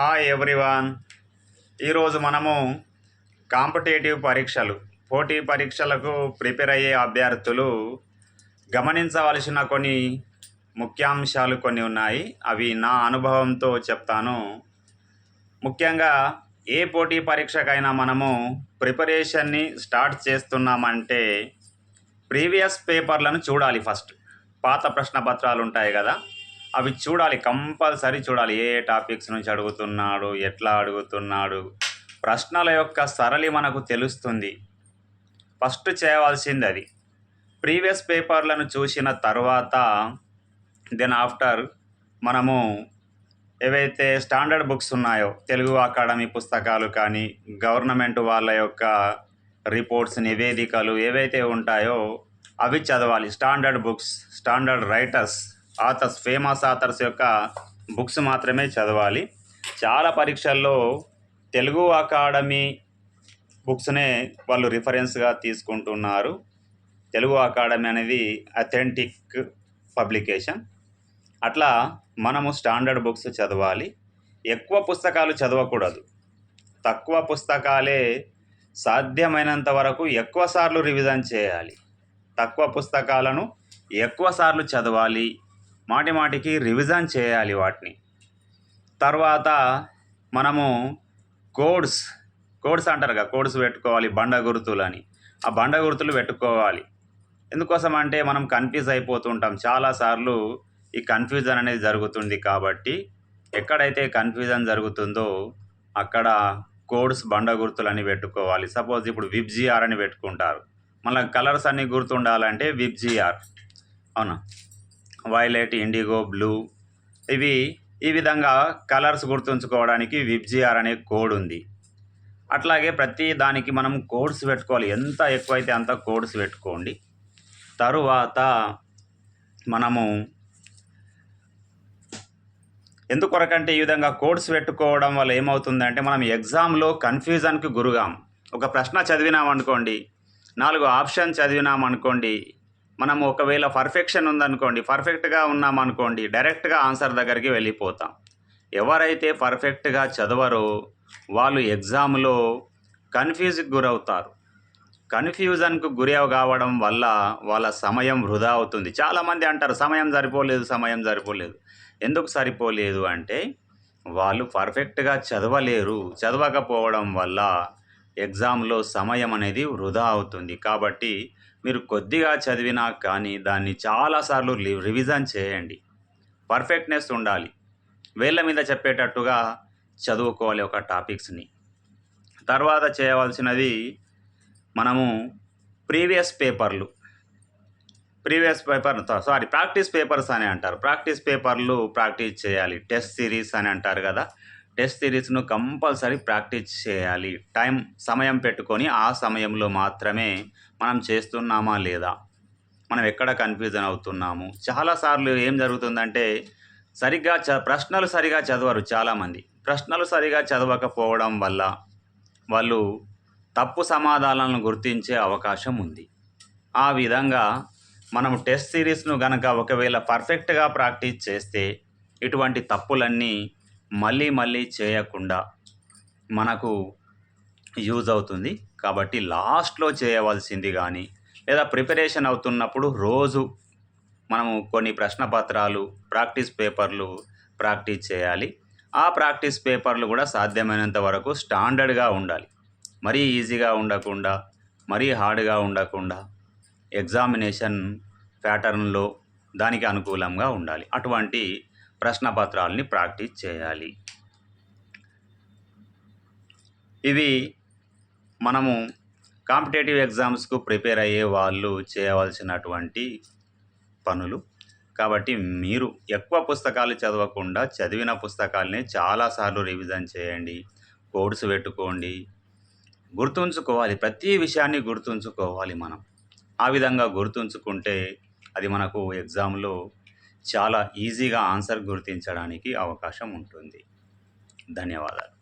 Hi everyone ఈరోజు మనము competitive పరీక్షలు పోటీ పరీక్షలకు ప్రిపేర్ అయ్యే అభ్యర్థులు గమనించవలసిన కొన్ని ముఖ్యాంశాలు కొన్ని ఉన్నాయి. అవి నా అనుభవంతో చెప్తాను. ముఖ్యంగా ఏ పోటీ పరీక్షకైనా మనము ప్రిపరేషన్ని స్టార్ట్ చేస్తున్నామంటే ప్రీవియస్ పేపర్లను చూడాలి ఫస్ట్. పాత ప్రశ్న పత్రాలు ఉంటాయి కదా అవి చూడాలి కంపల్సరీ చూడాలి. ఏ టాపిక్స్ నుంచి అడుగుతున్నాడు ఎట్లా అడుగుతున్నాడు? ప్రశ్నల యొక్క సరళి మనకు తెలుస్తుంది. ఫస్ట్ చేయవలసింది అది. ప్రీవియస్ పేపర్లను చూసిన తర్వాత దెన్ ఆఫ్టర్ మనము ఏవైతే స్టాండర్డ్ బుక్స్ ఉన్నాయో తెలుగు అకాడమీ పుస్తకాలు కానీ గవర్నమెంట్ వాళ్ళ యొక్క రిపోర్ట్స్ నివేదికలు ఏవైతే ఉంటాయో అవి చదవాలి. Standard books standard writers authors famous authors యొక్క బుక్స్ మాత్రమే చదవాలి. చాలా పరీక్షల్లో తెలుగు అకాడమీ బుక్స్నే వాళ్ళు రిఫరెన్స్గా తీసుకుంటున్నారు. తెలుగు అకాడమీ అనేది అథెంటిక్ పబ్లికేషన్. అట్లా మనము స్టాండర్డ్ బుక్స్ చదవాలి. ఎక్కువ పుస్తకాలు చదవకూడదు. తక్కువ పుస్తకాలే సాధ్యమైనంత వరకు ఎక్కువ సార్లు రివిజన్ చేయాలి. తక్కువ పుస్తకాలను ఎక్కువ సార్లు చదవాలి. మాటి మాటికి రివిజన్ చేయాలి వాటిని. తర్వాత మనము కోడ్స్ కోడ్స్ అంటారు కదా కోడ్స్ పెట్టుకోవాలి బండ గుర్తులు అని. ఆ బండ గుర్తులు పెట్టుకోవాలి. ఎందుకోసం అంటే మనం కన్ఫ్యూజ్ అయిపోతుంటాం. చాలాసార్లు ఈ కన్ఫ్యూజన్ అనేది జరుగుతుంది కాబట్టి ఎక్కడైతే కన్ఫ్యూజన్ జరుగుతుందో అక్కడ కోడ్స్ బండ గుర్తులు అని పెట్టుకోవాలి. సపోజ్ ఇప్పుడు విబ్జిఆర్ అని పెట్టుకుంటారు. మళ్ళీ కలర్స్ అన్నీ గుర్తుండాలంటే విబ్జిఆర్ అవునా? వైలెట్ ఇండిగో బ్లూ ఇవి ఈ విధంగా కలర్స్ గుర్తుంచుకోవడానికి విబ్జిఆర్ అనే కోడ్ ఉంది. అట్లాగే ప్రతి దానికి మనం కోడ్స్ పెట్టుకోవాలి. ఎంత ఎక్కువైతే అంత కోడ్స్ పెట్టుకోండి. తరువాత మనము ఎందుకొరకంటే ఈ విధంగా కోడ్స్ పెట్టుకోవడం వల్ల ఏమవుతుందంటే మనం ఎగ్జామ్లో కన్ఫ్యూజన్కి గురుగాం. ఒక ప్రశ్న చదివినామనుకోండి నాలుగు ఆప్షన్ చదివినామనుకోండి మనం ఒకవేళ పర్ఫెక్షన్ ఉందనుకోండి పర్ఫెక్ట్గా ఉన్నామనుకోండి డైరెక్ట్గా ఆన్సర్ దగ్గరికి వెళ్ళిపోతాం. ఎవరైతే పర్ఫెక్ట్గా చదవరో వాళ్ళు ఎగ్జామ్లో కన్ఫ్యూజ్కి గురవుతారు. కన్ఫ్యూజన్కు గురి కావడం వల్ల వాళ్ళ సమయం వృధా అవుతుంది. చాలామంది అంటారు సమయం సరిపోలేదు సమయం సరిపోలేదు. ఎందుకు సరిపోలేదు అంటే వాళ్ళు పర్ఫెక్ట్గా చదవలేరు. చదవకపోవడం వల్ల ఎగ్జామ్లో సమయం అనేది వృధా అవుతుంది. కాబట్టి మీరు కొద్దిగా చదివినా కానీ దాన్ని చాలాసార్లు రివిజన్ చేయండి. పర్ఫెక్ట్నెస్ ఉండాలి. వేళ్ళ మీద చెప్పేటట్టుగా చదువుకోవాలి ఒక టాపిక్స్ని. తర్వాత చేయవలసినది మనము ప్రీవియస్ పేపర్లు. Previous paper sorry practice papers అని అంటారు. ప్రాక్టీస్ పేపర్లు ప్రాక్టీస్ చేయాలి. టెస్ట్ సిరీస్ అని అంటారు కదా. టెస్ట్ సిరీస్ను కంపల్సరీ ప్రాక్టీస్ చేయాలి. టైం సమయం పెట్టుకొని ఆ సమయంలో మాత్రమే మనం చేస్తున్నామా లేదా? మనం ఎక్కడ కన్ఫ్యూజన్ అవుతున్నాము? చాలాసార్లు ఏం జరుగుతుందంటే సరిగ్గా చ ప్రశ్నలు సరిగా చదవరు చాలామంది. ప్రశ్నలు సరిగా చదవకపోవడం వల్ల వాళ్ళు తప్పు సమాధానాలను గుర్తించే అవకాశం ఉంది. ఆ విధంగా మనం టెస్ట్ సిరీస్ను గనక ఒకవేళ పర్ఫెక్ట్గా ప్రాక్టీస్ చేస్తే ఇటువంటి తప్పులన్నీ మళ్ళీ మళ్ళీ చేయకుండా మనకు యూజ్ అవుతుంది. కాబట్టి లాస్ట్లో చేయవలసింది కానీ లేదా ప్రిపరేషన్ అవుతున్నప్పుడు రోజు మనము కొన్ని ప్రశ్న పత్రాలు ప్రాక్టీస్ పేపర్లు ప్రాక్టీస్ చేయాలి. ఆ ప్రాక్టీస్ పేపర్లు కూడా సాధ్యమైనంత వరకు స్టాండర్డ్గా ఉండాలి. మరీ ఈజీగా ఉండకుండా మరీ హార్డ్గా ఉండకుండా ఎగ్జామినేషన్ ప్యాటర్న్లో దానికి అనుకూలంగా ఉండాలి. అటువంటి ప్రశ్నపత్రాలని ప్రాక్టీస్ చేయాలి. ఇవి మనము కాంపిటేటివ్ ఎగ్జామ్స్కు ప్రిపేర్ అయ్యే వాళ్ళు చేయవలసినటువంటి పనులు. కాబట్టి మీరు ఎక్కువ పుస్తకాలు చదవకుండా చదివిన పుస్తకాలని చాలాసార్లు రివిజన్ చేయండి. కోడ్స్ పెట్టుకోండి. గుర్తుంచుకోవాలి. ప్రతి విషయాన్ని గుర్తుంచుకోవాలి మనం. ఆ విధంగా గుర్తుంచుకుంటే అది మనకు ఎగ్జామ్లో చాలా ఈజీగా ఆన్సర్ గుర్తించడానికి అవకాశం ఉంటుంది. ధన్యవాదాలు.